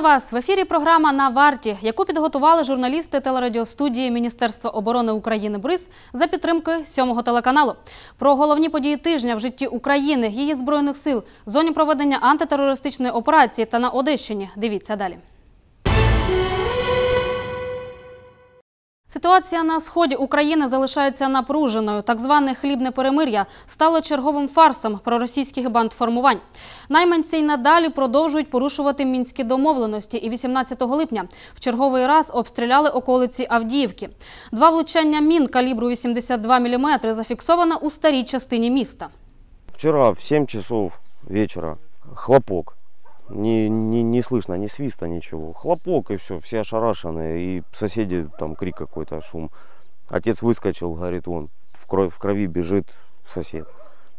Вас в ефірі. Програма на варті, яку підготували журналісти телерадіостудії Міністерства оборони України БРИЗ за підтримки сьомого телеканалу. Про головні події тижня в житті України, її збройних сил, зоні проведення антитерористичної операції та на Одещині. Дивіться далі. Ситуація на сході України залишається напруженою. Так зване хлібне перемир'я стало черговим фарсом проросійських бандформувань. Найманці й надалі продовжують порушувати мінські домовленості. І 18 липня в черговий раз обстріляли околиці Авдіївки. Два влучання мін калібру 82 мм зафіксовано у старій частині міста. Вчера в 7 часов вечера хлопок. Не, не, не слышно ни свиста, ничего. Хлопок и все, все ошарашенные. И соседи, там крик какой-то, шум. Отец выскочил, говорит, он в крови, в крови бежит сосед.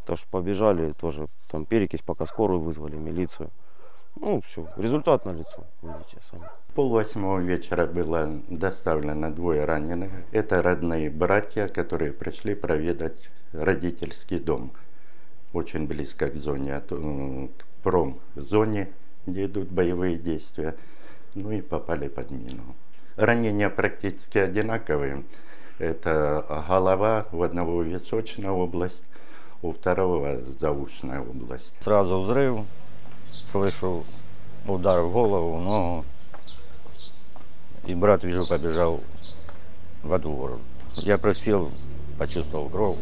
Тоже побежали, тоже там перекись, пока скорую вызвали, милицию. Ну, все, результат на лицо, видите сами. Пол восьмого вечера было доставлено двое раненых. Это родные братья, которые пришли проведать родительский дом. Очень близко к зоне, м, к промзоне, где идут боевые действия. Ну и попали под мину. Ранения практически одинаковые. Это голова, у одного височная область, у второго заушная область. Сразу взрыв, слышу удар в голову, ногу. И брат, вижу, побежал во двор. Я просил, почувствовал кровь.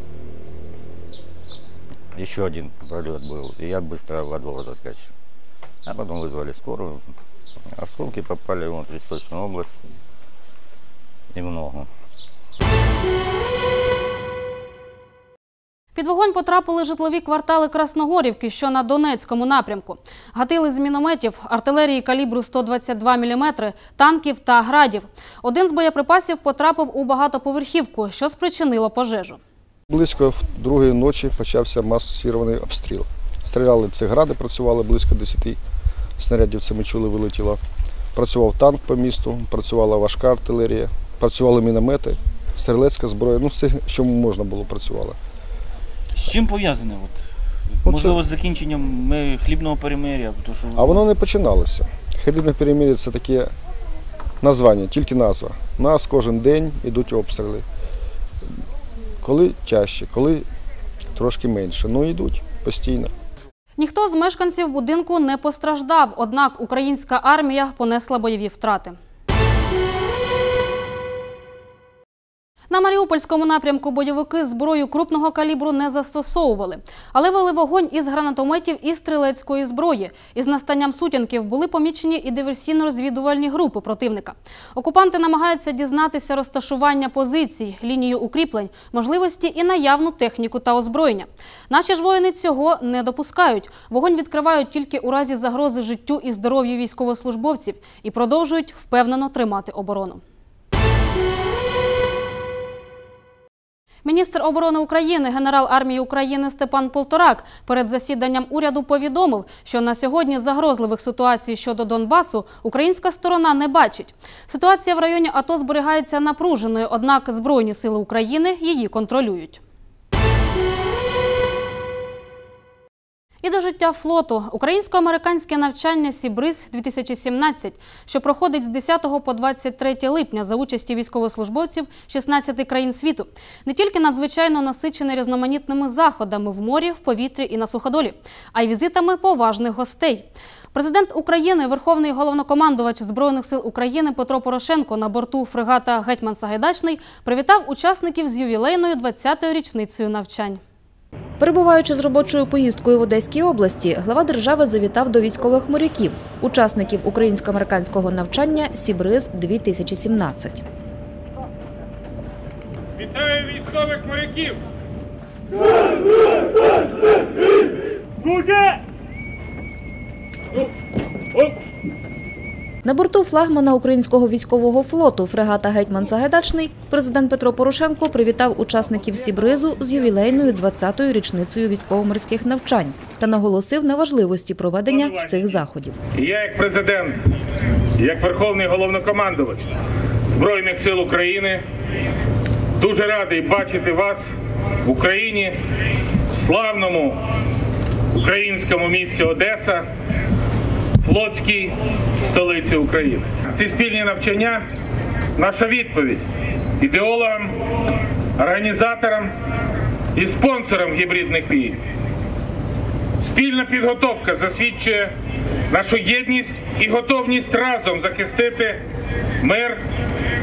Еще один пролет был, и я быстро во двор заскочил. А потом вызвали скорую. Осколки попали в Восточную область и в ногу. Під вогонь потрапили житлові квартали Красногорівки, що на Донецькому напрямку. Гатили з мінометів, артилерії калібру 122 мм, танків та градів. Один з боєприпасів потрапив у багатоповерхівку, що спричинило пожежу. Близько другої ночі почався масований обстріл. Стріляли ці гради, працювали близько 10 снарядів, це ми чули, вилетіло. Працював танк по місту, працювала важка артилерія, працювали міномети, стрілецька зброя, ну все, що можна було, працювало. З чим пов'язане? От? Оце- Можливо, з закінченням е, хлібного перемир'я, тому що А воно не починалося. Хлібне перемір'я це таке названня, тільки назва. У нас кожен день йдуть обстріли. Коли тяжче, коли трошки менше. Ну йдуть постійно. Ніхто з мешканців будинку не постраждав, однак українська армія понесла бойові втрати. На Маріупольському напрямку бойовики зброю крупного калібру не застосовували, але вели вогонь із гранатометів і стрілецької зброї. Із настанням сутінків були помічені і диверсійно-розвідувальні групи противника. Окупанти намагаються дізнатися розташування позицій, лінію укріплень, можливості і наявну техніку та озброєння. Наші ж воїни цього не допускають. Вогонь відкривають тільки у разі загрози життю і здоров'ю військовослужбовців і продовжують впевнено тримати оборону. Міністр оборони України, генерал армії України Степан Полторак перед засіданням уряду повідомив, що на сьогодні загрозливих ситуацій щодо Донбасу українська сторона не бачить. Ситуація в районі АТО зберігається напруженою, однак Збройні сили України її контролюють. І до життя флоту українсько-американське навчання Сібриз 2017, що проходить з 10 по 23 липня за участі військовослужбовців 16 країн світу, не тільки надзвичайно насичений різноманітними заходами в морі, в повітрі і на суходолі, а й візитами поважних гостей. Президент України, Верховний головнокомандувач Збройних сил України Петро Порошенко на борту фрегата Гетьман Сагайдачний привітав учасників з ювілейною 20-ю річницею навчань. Перебуваючи з робочою поїздкою в Одеській області, глава держави завітав до військових моряків, учасників українсько-американського навчання Сібриз 2017 Вітаю військових моряків! На борту флагмана українського військового флоту фрегата Гетьман Сагайдачний президент Петро Порошенко привітав учасників Сібризу з ювілейною 20-ю річницею військово-морських навчань та наголосив на важливості проведення цих заходів. Я, як президент, як верховний головнокомандувач Збройних сил України, дуже радий бачити вас в Україні, славному українському місті Одеса, флотській столиці України. Ці спільні навчання наша відповідь ідеологам, організаторам і спонсорам гібридних війн. Спільна підготовка засвідчує нашу єдність і готовність разом захистити мир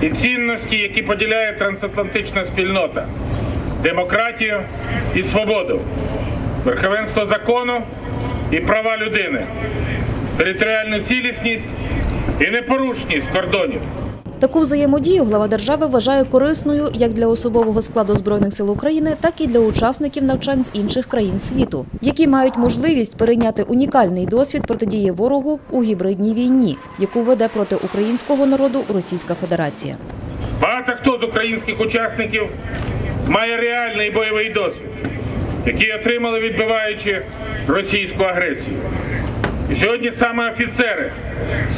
і цінності, які поділяє трансатлантична спільнота, демократію і свободу, верховенство закону і права людини, територіальну цілісність і непорушність кордонів. Таку взаємодію глава держави вважає корисною як для особового складу збройних сил України, так і для учасників навчань з інших країн світу, які мають можливість перейняти унікальний досвід протидії ворогу у гібридній війні, яку веде проти українського народу Російська Федерація. Багато хто з українських учасників має реальний бойовий досвід, який отримали відбиваючи російську агресію. Сьогодні саме офіцери,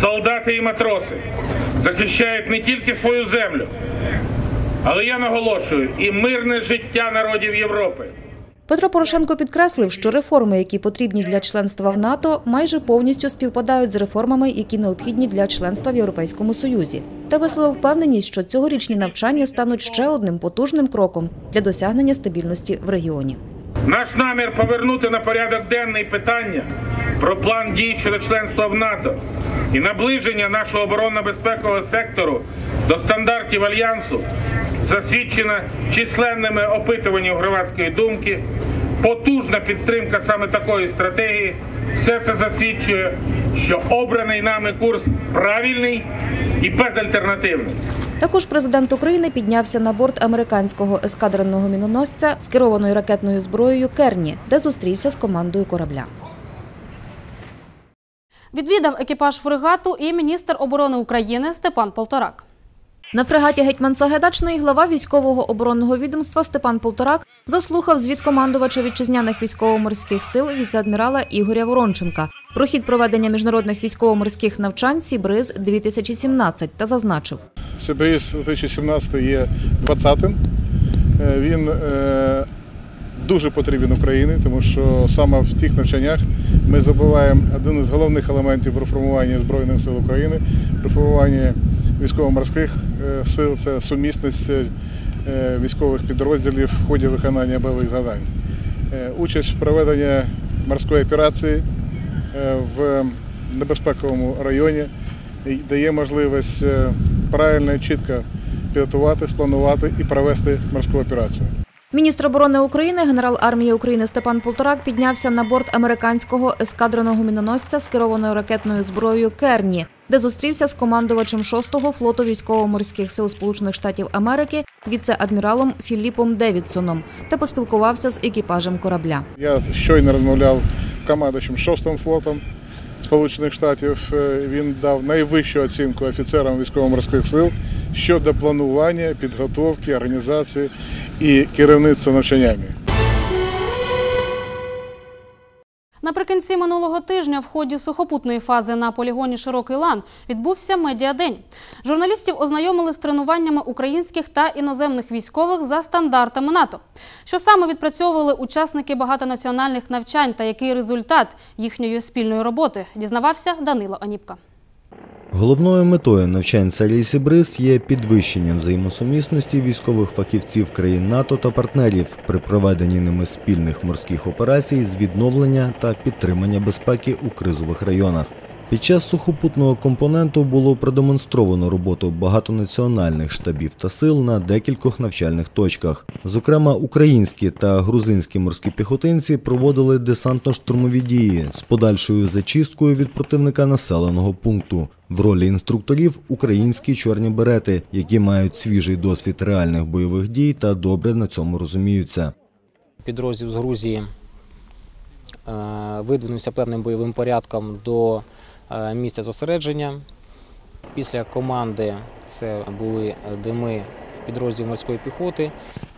солдати і матроси захищають не тільки свою землю, але я наголошую і мирне життя народів Європи. Петро Порошенко підкреслив, що реформи, які потрібні для членства в НАТО, майже повністю співпадають з реформами, які необхідні для членства в Європейському Союзі, та висловив впевненість, що цьогорічні навчання стануть ще одним потужним кроком для досягнення стабільності в регіоні. Наш намір повернути на порядок денний питання про план дій щодо членства в НАТО і наближення нашого оборонно-безпекового сектору до стандартів альянсу засвідчено численними опитуваннями громадської думки. Потужна підтримка саме такої стратегії. Все це засвідчує, що обраний нами курс правильний і безальтернативний. Також президент України піднявся на борт американського ескадренного міноносця з керованою ракетною зброєю Керні, де зустрівся з командою корабля. Відвідав екіпаж фрегату і міністр оборони України Степан Полторак. На фрегаті Гетьман Сагайдачний глава військового оборонного відомства Степан Полторак заслухав звіт командувача вітчизняних військово-морських сил віце-адмірала Ігоря Воронченка про хід проведення міжнародних військово-морських навчань Сібриз 2017 та зазначив. СБС 2017 є 20-м. Е, Він е, дуже потрібен Україні, тому що саме в цих навчаннях ми забуваємо один із головних елементів реформування Збройних сил України, реформування військово-морських е, сил це сумісність е, військових підрозділів в ході виконання бойових завдань. Е, Участь в проведенні морської операції е, в небезпековому районі дає можливість е, правильно і чітко підготувати, спланувати і провести морську операцію. Міністр оборони України, генерал армії України Степан Полторак піднявся на борт американського ескадреного міноносця з керованою ракетною зброєю Керні, де зустрівся з командувачем 6-го флоту військово-морських сил Сполучених Штатів Америки, віце-адміралом Філіпом Девідсоном, та поспілкувався з екіпажем корабля. Я щойно розмовляв з командуючим 6-м флотом Сполучених Штатів. Е, Він дав найвищу оцінку офіцерам військово-морських сил щодо планування, підготовки, організації і керівництва навчаннями. Наприкінці минулого тижня в ході сухопутної фази на полігоні Широкий лан відбувся медіадень. Журналістів ознайомили з тренуваннями українських та іноземних військових за стандартами НАТО. Що саме відпрацьовували учасники багатонаціональних навчань та який результат їхньої спільної роботи, дізнавався Данило Аніпка. Головною метою навчань серії Сібриз є підвищення взаємосумісності військових фахівців країн НАТО та партнерів при проведенні ними спільних морських операцій з відновлення та підтримання безпеки у кризових районах. Під час сухопутного компоненту було продемонстровано роботу багатонаціональних штабів та сил на декількох навчальних точках. Зокрема, українські та грузинські морські піхотинці проводили десантно-штурмові дії з подальшою зачисткою від противника населеного пункту. В ролі інструкторів українські чорні берети, які мають свіжий досвід реальних бойових дій та добре на цьому розуміються. підрозділ з Грузії е, видвинувся певним бойовим порядком до місця зосередження. Після команди це були дими підрозділу морської піхоти.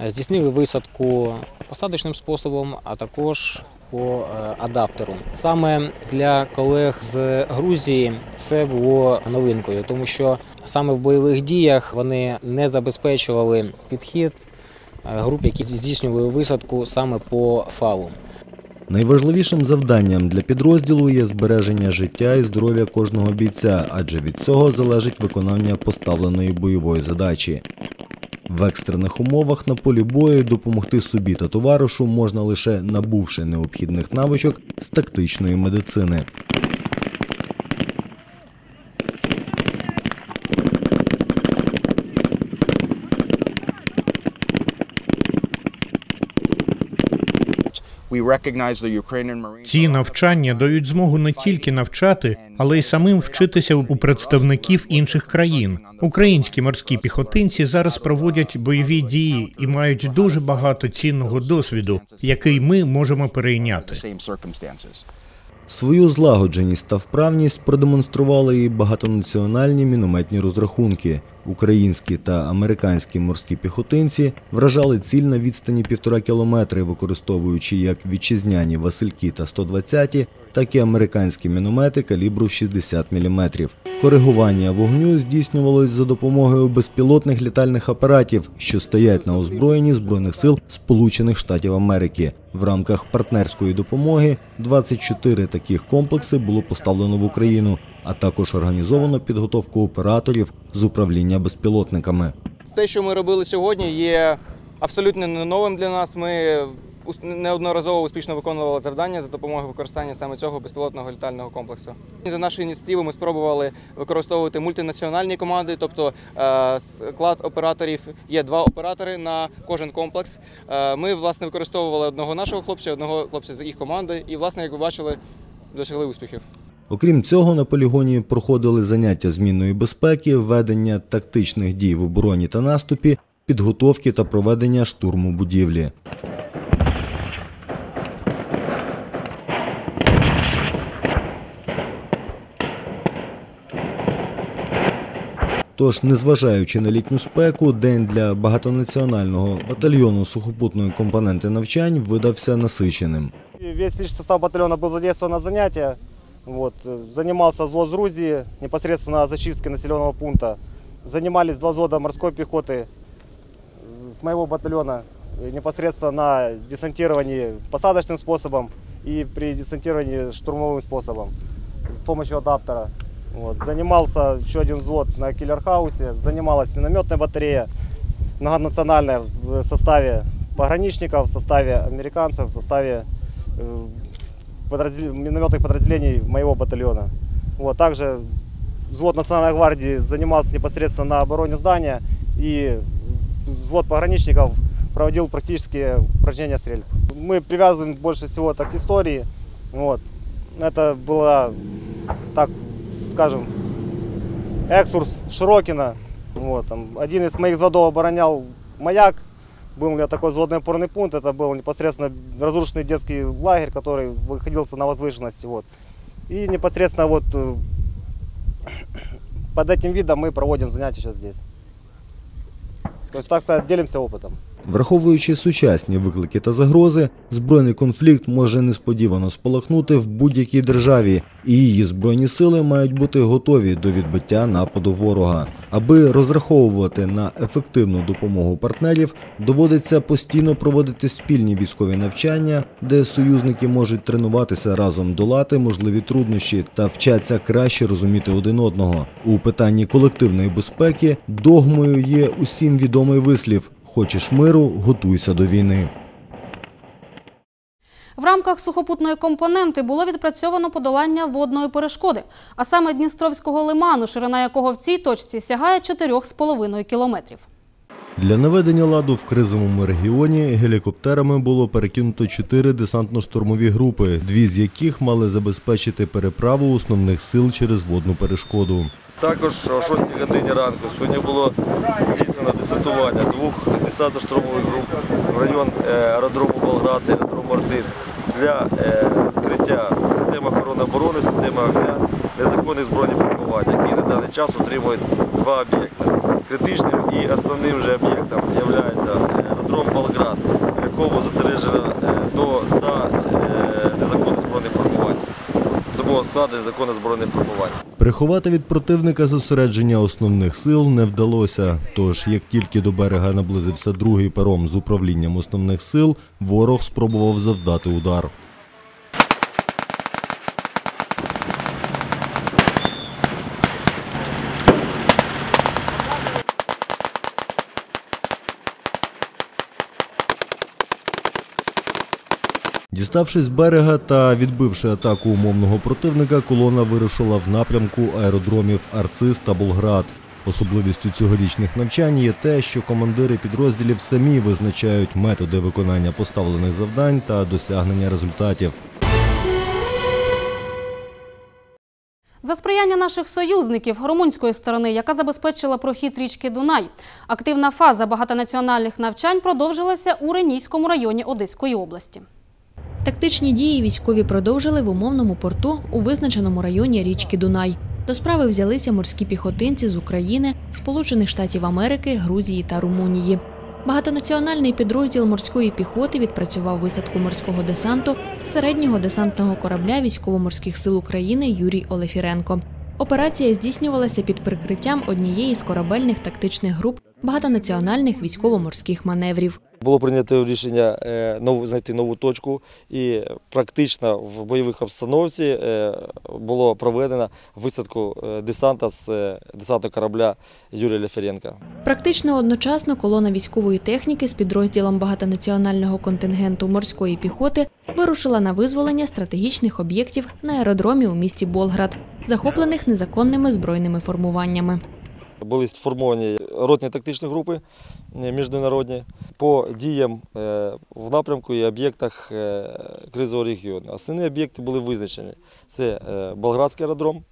Е, Здійснили висадку посадочним способом, а також по е, адаптеру. Саме для колег з Грузії це було новинкою, тому що саме в бойових діях вони не забезпечували підхід е, груп, які здійснювали висадку саме по фалу. Найважливішим завданням для підрозділу є збереження життя і здоров'я кожного бійця, адже від цього залежить виконання поставленої бойової задачі. В екстрених умовах на полі бою допомогти собі та товаришу можна лише набувши необхідних навичок з тактичної медицини. Ці навчання дають змогу не тільки навчати, але й самим вчитися у представників інших країн. Українські морські піхотинці зараз проводять бойові дії і мають дуже багато цінного досвіду, який ми можемо перейняти. Свою злагодженість та вправність продемонстрували і багатонаціональні мінометні розрахунки. Українські та американські морські піхотинці вражали ціль на відстані півтора кілометри, використовуючи як вітчизняні Васильки та 120, так і американські міномети калібру 60 мм. Коригування вогню здійснювалось за допомогою безпілотних літальних апаратів, що стоять на озброєнні Збройних сил Сполучених Штатів Америки. В рамках партнерської допомоги 24 таких комплекси було поставлено в Україну, а також організовано підготовку операторів з управління безпілотниками. Те, що ми робили сьогодні, є абсолютно не новим для нас. Ми неодноразово успішно виконували завдання за допомогою використання саме цього безпілотного літального комплексу. За нашою ініціативою ми спробували використовувати мультинаціональні команди, тобто е, склад операторів є два оператори на кожен комплекс. Е, Ми власне використовували одного нашого хлопця, одного хлопця з їх команди, і, власне, як ви бачили, досягли успіхів. Окрім цього, на полігоні проходили заняття з мінної безпеки, ведення тактичних дій в обороні та наступі, підготовки та проведення штурму будівлі. Тож, незважаючи на літню спеку, день для багатонаціонального батальйону сухопутної компоненти навчань видався насиченим. Весь личный состав батальона был задействован на занятия. Вот, э, занимался взвод Грузии, непосредственно зачисткой населенного пункта. Занимались два взвода морской пехоты э, с моего батальона э, непосредственно на десантировании посадочным способом и при десантировании штурмовым способом с помощью адаптера. Вот. Занимался еще один взвод на киллерхаусе, занималась минометная батарея многонациональная в составе пограничников, в составе американцев, в составе подраздел- минометных подразделений моего батальона. Вот, также взвод Национальной гвардии занимался непосредственно на обороне здания и взвод пограничников проводил практические упражнения стрельб. Мы привязываем больше всего это к истории. Вот. Это было, так скажем, экскурс в Широкино. Вот, там, один из моих взводов оборонял маяк, был у меня такой взводный опорный пункт, это был непосредственно разрушенный детский лагерь, который находился на возвышенности. Вот. И непосредственно вот э, под этим видом мы проводим занятия сейчас здесь. Скажем Так сказать, делимся опытом. Враховуючи сучасні виклики та загрози, збройний конфлікт може несподівано спалахнути в будь-якій державі, і її збройні сили мають бути готові до відбиття нападу ворога. Аби розраховувати на ефективну допомогу партнерів, доводиться постійно проводити спільні військові навчання, де союзники можуть тренуватися разом долати можливі труднощі та вчаться краще розуміти один одного. У питанні колективної безпеки догмою є усім відомий вислів. Хочеш миру, готуйся до війни. В рамках сухопутної компоненти було відпрацьовано подолання водної перешкоди, а саме Дністровського лиману, ширина якого в цій точці сягає 4,5 кілометрів. Для наведення ладу в кризовому регіоні гелікоптерами було перекинуто чотири десантно-штурмові групи, дві з яких мали забезпечити переправу основних сил через водну перешкоду. Також о 6 годині ранку сьогодні було здійснено десантування двох десантно-штурмових груп в район е, аеродрому Болград і аеродрому Арциз для е, скриття системи охорони оборони, системи огня незаконних збройних формувань, які на даний час утримують два об'єкти. Критичним і основним же об'єктом є аеродром Болград, в якому зосереджено е, до 100 е, незаконних збройних формувань. Особового складу незаконних збройних формувань. Приховати від противника зосередження основних сил не вдалося. Тож, як тільки до берега наблизився другий паром з управлінням основних сил, ворог спробував завдати удар. Діставшись з берега та відбивши атаку умовного противника, колона вирушила в напрямку аеродромів Арцис та Болград. Особливістю цьогорічних навчань є те, що командири підрозділів самі визначають методи виконання поставлених завдань та досягнення результатів. За сприяння наших союзників румунської сторони, яка забезпечила прохід річки Дунай, активна фаза багатонаціональних навчань продовжилася у Ренійському районі Одеської області. Тактичні дії військові продовжили в умовному порту у визначеному районі річки Дунай. До справи взялися морські піхотинці з України, Сполучених Штатів Америки, Грузії та Румунії. Багатонаціональний підрозділ морської піхоти відпрацював висадку морського десанту середнього десантного корабля військово-морських сил України Юрій Олефіренко. Операція здійснювалася під прикриттям однієї з корабельних тактичних груп багатонаціональних військово-морських маневрів. Було прийнято рішення е, знайти нову точку, і практично в бойових обстановці е, було проведено висадку е, десанта з десантного корабля Юрія Леференка. Практично одночасно колона військової техніки з підрозділом багатонаціонального контингенту морської піхоти вирушила на визволення стратегічних об'єктів на аеродромі у місті Болград, захоплених незаконними збройними формуваннями. Були сформовані ротні тактичні групи е, міжнародні по діям е, в напрямку і об'єктах е, кризового регіону. Основні об'єкти були визначені. Це Болградський аеродром,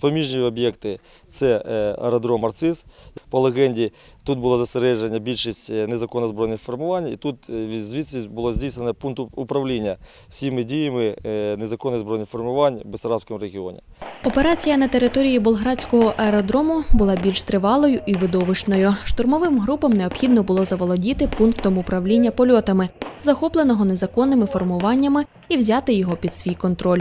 Поміжні об'єкти це е, аеродром Арцис. По легенді тут було зосередження більшість е, незаконно збройних формувань, і тут е, звідси було здійснено пункт управління всіми діями незаконних збройних формувань в Бессарабському регіоні. Операція на території Болградського аеродрому була більш тривалою і видовищною. Штурмовим групам необхідно було заволодіти пунктом управління польотами, захопленого незаконними формуваннями, і взяти його під свій контроль.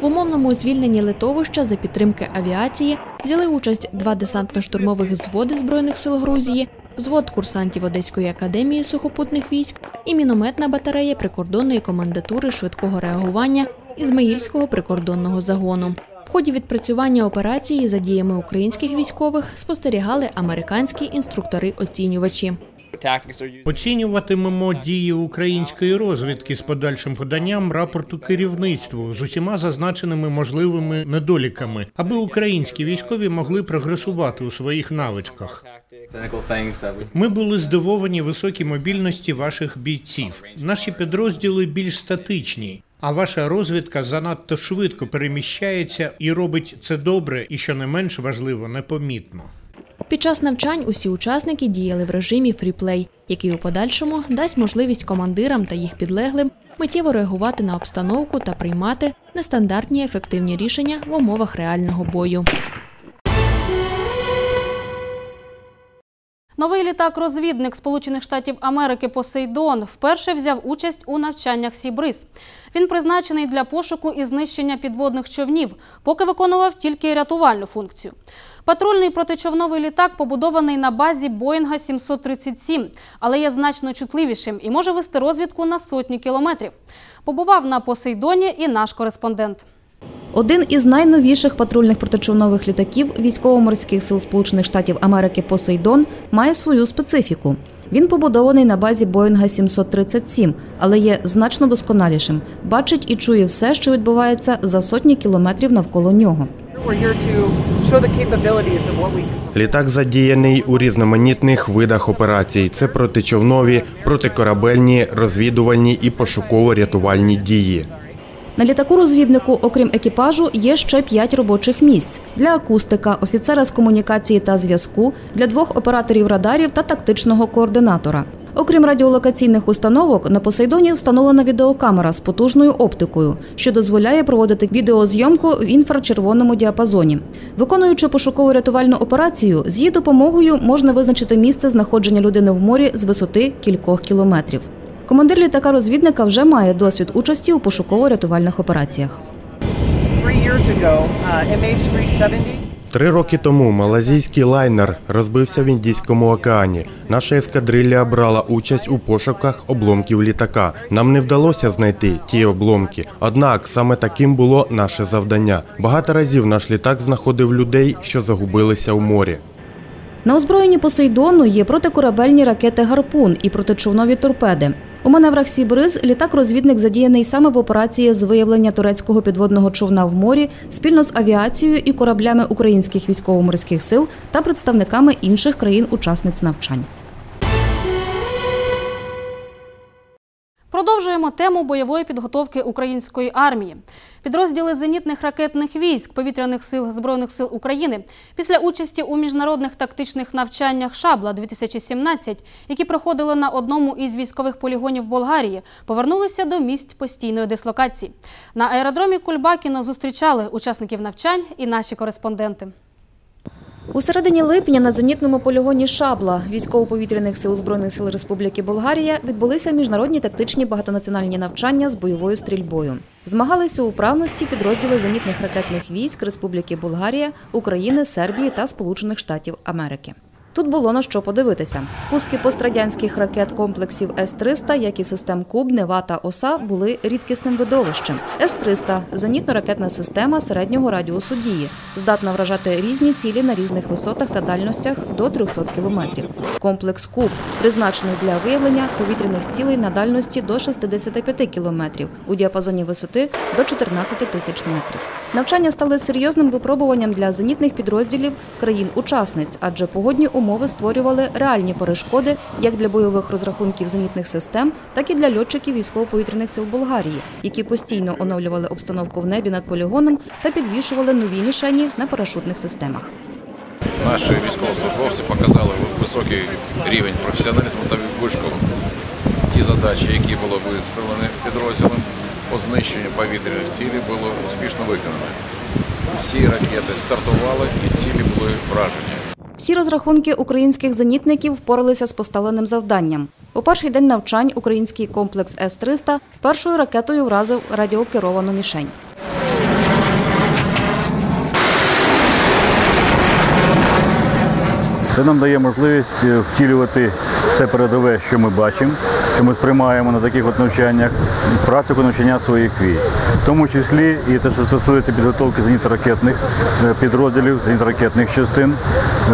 В умовному звільненні литовища за підтримки авіації взяли участь два десантно-штурмових взводи Збройних сил Грузії, взвод курсантів Одеської академії сухопутних військ і мінометна батарея прикордонної комендатури швидкого реагування Ізмаїльського прикордонного загону. В ході відпрацювання операції за діями українських військових спостерігали американські інструктори-оцінювачі. Оцінюватимемо дії української розвідки з подальшим поданням рапорту керівництву з усіма зазначеними можливими недоліками, аби українські військові могли прогресувати у своїх навичках. Ми були здивовані високій мобільності ваших бійців. Наші підрозділи більш статичні. А ваша розвідка занадто швидко переміщається і робить це добре, і що не менш важливо, непомітно. Під час навчань усі учасники діяли в режимі фріплей, який у подальшому дасть можливість командирам та їх підлеглим миттєво реагувати на обстановку та приймати нестандартні ефективні рішення в умовах реального бою. Новий літак-розвідник Сполучених Штатів Америки Посейдон вперше взяв участь у навчаннях Сібриз. Він призначений для пошуку і знищення підводних човнів, поки виконував тільки рятувальну функцію. Патрульний протичовновий літак побудований на базі Боїнга 737, але є значно чутливішим і може вести розвідку на сотні кілометрів. Побував на Посейдоні і наш кореспондент. Один із найновіших патрульних протичовнових літаків військово-морських сил Сполучених Штатів Америки Посейдон має свою специфіку. Він побудований на базі Боїнга 737, але є значно досконалішим. Бачить і чує все, що відбувається за сотні кілометрів навколо нього. Літак задіяний у різноманітних видах операцій. Це протичовнові, протикорабельні, розвідувальні і пошуково-рятувальні дії. На літаку-розвіднику, окрім екіпажу, є ще п'ять робочих місць для акустика, офіцера з комунікації та зв'язку, для двох операторів радарів та тактичного координатора. Окрім радіолокаційних установок, на Посейдоні встановлена відеокамера з потужною оптикою, що дозволяє проводити відеозйомку в інфрачервоному діапазоні. Виконуючи пошукову рятувальну операцію, з її допомогою можна визначити місце знаходження людини в морі з висоти кількох кілометрів. Командир літака-розвідника вже має досвід участі у пошуково-рятувальних операціях. Три роки тому малазійський лайнер розбився в Індійському океані. Наша ескадрилля брала участь у пошуках обломків літака. Нам не вдалося знайти ті обломки. Однак саме таким було наше завдання. Багато разів наш літак знаходив людей, що загубилися у морі. На озброєнні Посейдону є протикорабельні ракети Гарпун і протичовнові торпеди. У маневрах Сібриз літак-розвідник задіяний саме в операції з виявлення турецького підводного човна в морі спільно з авіацією і кораблями українських військово-морських сил та представниками інших країн-учасниць навчань. Продовжуємо тему бойової підготовки української армії. Підрозділи зенітних ракетних військ повітряних сил Збройних сил України після участі у міжнародних тактичних навчаннях Шабла 2017, які проходили на одному із військових полігонів Болгарії, повернулися до місць постійної дислокації. На аеродромі Кульбакіно зустрічали учасників навчань і наші кореспонденти. У середині липня на зенітному полігоні Шабла військово-повітряних сил Збройних сил Республіки Болгарія відбулися міжнародні тактичні багатонаціональні навчання з бойовою стрільбою. Змагалися у вправності підрозділи зенітних ракетних військ Республіки Болгарія, України, Сербії та Сполучених Штатів Америки. Тут було на що подивитися. Пуски пострадянських ракет комплексів С-300, як і систем Куб, Нева та ОСА, були рідкісним видовищем. С-300 – зенітно-ракетна система середнього радіусу дії, здатна вражати різні цілі на різних висотах та дальностях до 300 кілометрів. Комплекс Куб призначений для виявлення повітряних цілей на дальності до 65 кілометрів, у діапазоні висоти до 14 тисяч метрів. Навчання стали серйозним випробуванням для зенітних підрозділів країн-учасниць, адже погодні умови створювали реальні перешкоди як для бойових розрахунків зенітних систем, так і для льотчиків військово-повітряних сил Болгарії, які постійно оновлювали обстановку в небі над полігоном та підвішували нові мішені на парашутних системах. Наші військовослужбовці показали високий рівень професіоналізму та вишков ті задачі, які були виставлені підрозділом по знищенню повітряних цілей, було успішно виконано. Всі ракети стартували і цілі були вражені. Всі розрахунки українських зенітників впоралися з поставленим завданням. У перший день навчань український комплекс С-300 першою ракетою вразив радіокеровану мішень. Це нам дає можливість е, втілювати все передове, що ми бачимо, що ми сприймаємо на таких от навчаннях, практику навчання своїх військ. В тому числі і те, що стосується підготовки зенітно-ракетних е, підрозділів, зенітно-ракетних частин,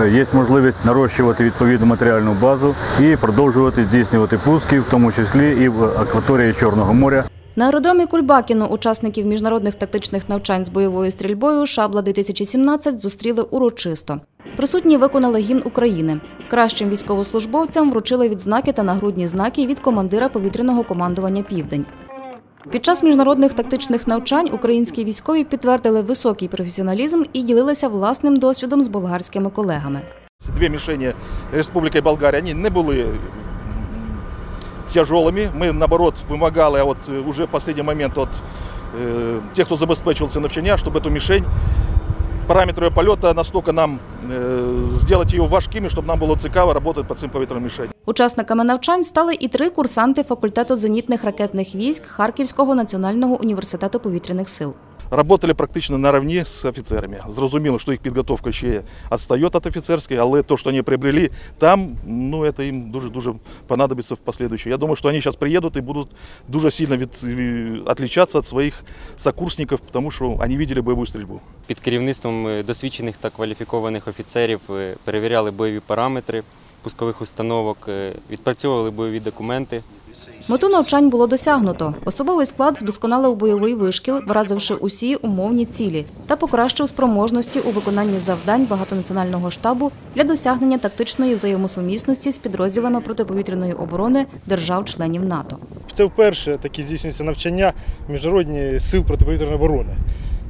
е, є можливість нарощувати відповідну матеріальну базу і продовжувати здійснювати пуски, в тому числі і в акваторії Чорного моря. На аеродромі Кульбакіно учасників міжнародних тактичних навчань з бойовою стрільбою Шабла-2017 зустріли урочисто. Присутні виконали гімн України. Кращим військовослужбовцям вручили відзнаки та нагрудні знаки від командира повітряного командування Південь. Під час міжнародних тактичних навчань українські військові підтвердили високий професіоналізм і ділилися власним досвідом з болгарськими колегами. Дві мішені Республіки Болгарія вони не були м, тяжелыми. Мы, наоборот, вымогали а вот э, уже в последний момент от э, тех, кто забезпечивался навчання, чтобы эту мишень, параметры полета настолько нам э, сделать ее важкими, чтобы нам было цікаво работать по цим повітряним мішеням. Учасниками навчань стали і три курсанти факультету зенітних ракетних військ Харківського національного університету повітряних сил. Работали практично наравні з офіцерами. Зрозуміло, що їх підготовка ще відстає від офіцерської, але то, що вони приобрели там, ну, це їм дуже-дуже понадобиться в последующем. Я думаю, що вони зараз приїдуть і будуть дуже сильно від, відрізнятися від своїх сокурсників, тому що вони бачили бойову стрільбу. Під керівництвом е, досвідчених та кваліфікованих офіцерів е, перевіряли бойові параметри пускових установок, е, відпрацьовували бойові документи. Мету навчань було досягнуто. Особовий склад вдосконалив бойовий вишкіл, вразивши усі умовні цілі, та покращив спроможності у виконанні завдань багатонаціонального штабу для досягнення тактичної взаємосумісності з підрозділами протиповітряної оборони держав-членів НАТО. Це вперше такі здійснюються навчання міжнародні сил протиповітряної оборони.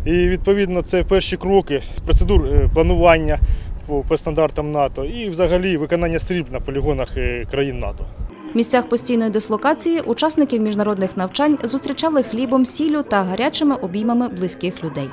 І відповідно це перші кроки процедур е, планування по, по стандартам НАТО і взагалі виконання стрільб на полігонах е, країн НАТО. Місцях постійної дислокації учасників міжнародних навчань зустрічали хлібом, сіллю та гарячими обіймами близьких людей.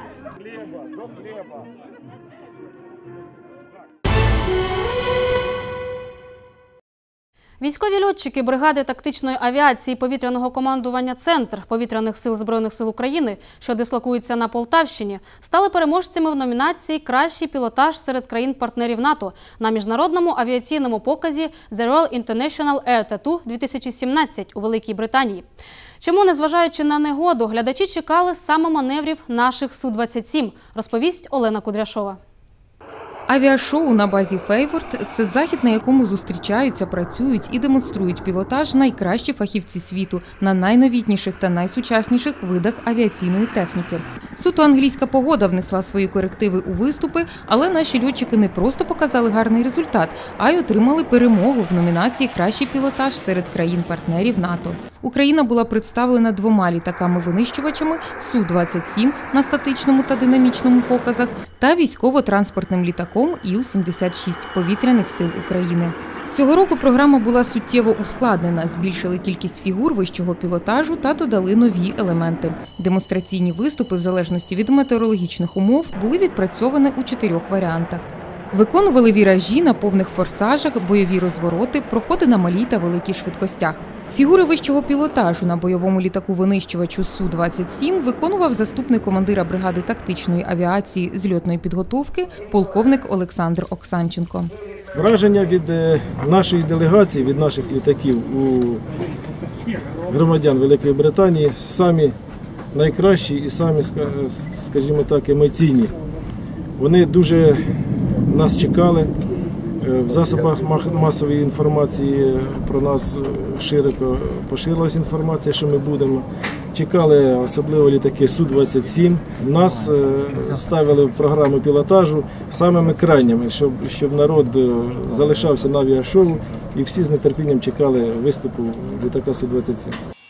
Військові льотчики бригади тактичної авіації повітряного командування Центр повітряних сил збройних сил України, що дислокуються на Полтавщині, стали переможцями в номінації Кращий пілотаж серед країн-партнерів НАТО на міжнародному авіаційному показі The Royal International Air Tattoo 2017 у Великій Британії. Чому, незважаючи на негоду, глядачі чекали саме маневрів наших Су-27, розповість Олена Кудряшова. Авіашоу на базі Фейворд це захід, на якому зустрічаються, працюють і демонструють пілотаж найкращі фахівці світу на найновітніших та найсучасніших видах авіаційної техніки. Суто англійська погода внесла свої корективи у виступи, але наші льотчики не просто показали гарний результат, а й отримали перемогу в номінації Кращий пілотаж серед країн-партнерів НАТО. Україна була представлена двома літаками-винищувачами Су-27 на статичному та динамічному показах та військово-транспортним літаком Іл-76 повітряних сил України. Цього року програма була суттєво ускладнена, збільшили кількість фігур вищого пілотажу та додали нові елементи. Демонстраційні виступи, в залежності від метеорологічних умов, були відпрацьовані у чотирьох варіантах. Виконували віражі на повних форсажах, бойові розвороти, проходи на малій та великій швидкостях. Фігури вищого пілотажу на бойовому літаку-винищувачу Су-27 виконував заступник командира бригади тактичної авіації зльотної підготовки полковник Олександр Оксанченко. Враження від е, нашої делегації, від наших літаків у громадян Великої Британії самі найкращі і самі, скажімо так, емоційні. Вони дуже нас чекали. Е, В засобах масової інформації про нас е, широко поширилась інформація, що ми будемо. Чекали особливо літаки Су-27. Нас е, ставили в програму пілотажу самими крайніми, щоб, щоб народ залишався на авіашоу і всі з нетерпінням чекали виступу літака Су-27.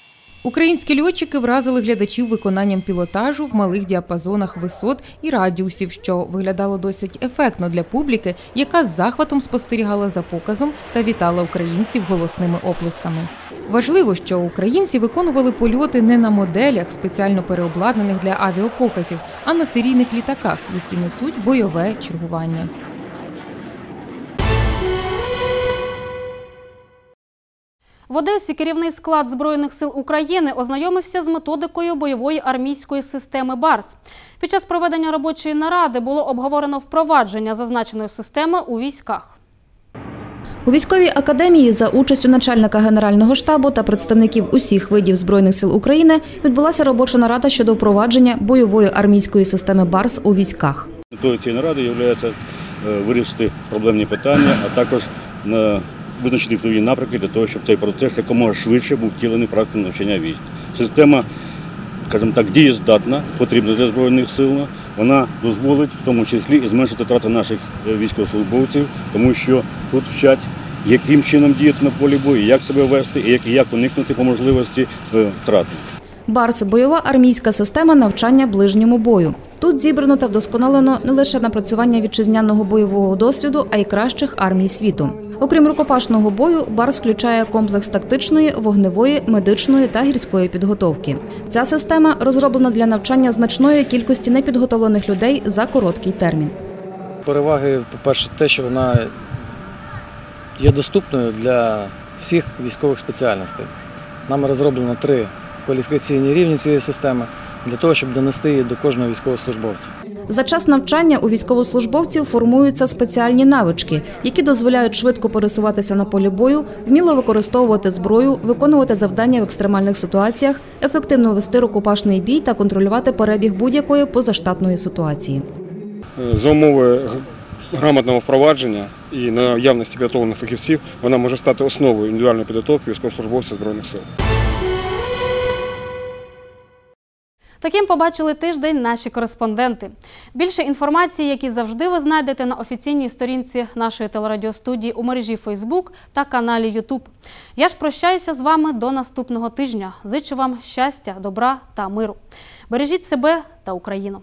Українські льотчики вразили глядачів виконанням пілотажу в малих діапазонах висот і радіусів, що виглядало досить ефектно для публіки, яка з захватом спостерігала за показом та вітала українців голосними оплесками. Важливо, що українці виконували польоти не на моделях, спеціально переобладнаних для авіапоказів, а на серійних літаках, які несуть бойове чергування. В Одесі керівний склад Збройних сил України ознайомився з методикою бойової армійської системи БАРС. Під час проведення робочої наради було обговорено впровадження зазначеної системи у військах. У військовій академії за участю начальника генерального штабу та представників усіх видів збройних сил України відбулася робоча нарада щодо впровадження бойової армійської системи БАРС у військах. Метою цієї наради є вирішити проблемні питання, а також визначити нові напрямки для того, щоб цей процес якомога швидше був втілений практику навчання військ. Система, скажімо так, дієздатна, потрібна для збройних сил. Вона дозволить в тому числі і зменшити втрати наших е, військовослужбовців, тому що тут вчать, яким чином діяти на полі бою, як себе вести і як, і як уникнути по можливості е, втрати. БАРС – бойова армійська система навчання ближньому бою. Тут зібрано та вдосконалено не лише напрацювання вітчизняного бойового досвіду, а й кращих армій світу. Окрім рукопашного бою, БАРС включає комплекс тактичної, вогневої, медичної та гірської підготовки. Ця система розроблена для навчання значної кількості непідготовлених людей за короткий термін. Переваги, по-перше, те, що вона є доступною для всіх військових спеціальностей. Нами розроблено три кваліфікаційні рівні цієї системи для того, щоб донести її до кожного військовослужбовця. За час навчання у військовослужбовців формуються спеціальні навички, які дозволяють швидко пересуватися на полі бою, вміло використовувати зброю, виконувати завдання в екстремальних ситуаціях, ефективно вести рукопашний бій та контролювати перебіг будь-якої позаштатної ситуації. За умови грамотного впровадження і наявності підготовлених фахівців вона може стати основою індивідуальної підготовки військовослужбовців Збройних сил. Таким побачили тиждень наші кореспонденти. Більше інформації, які завжди ви знайдете на офіційній сторінці нашої телерадіостудії у мережі Фейсбук та каналі Ютуб. Я ж прощаюся з вами до наступного тижня. Зичу вам щастя, добра та миру. Бережіть себе та Україну.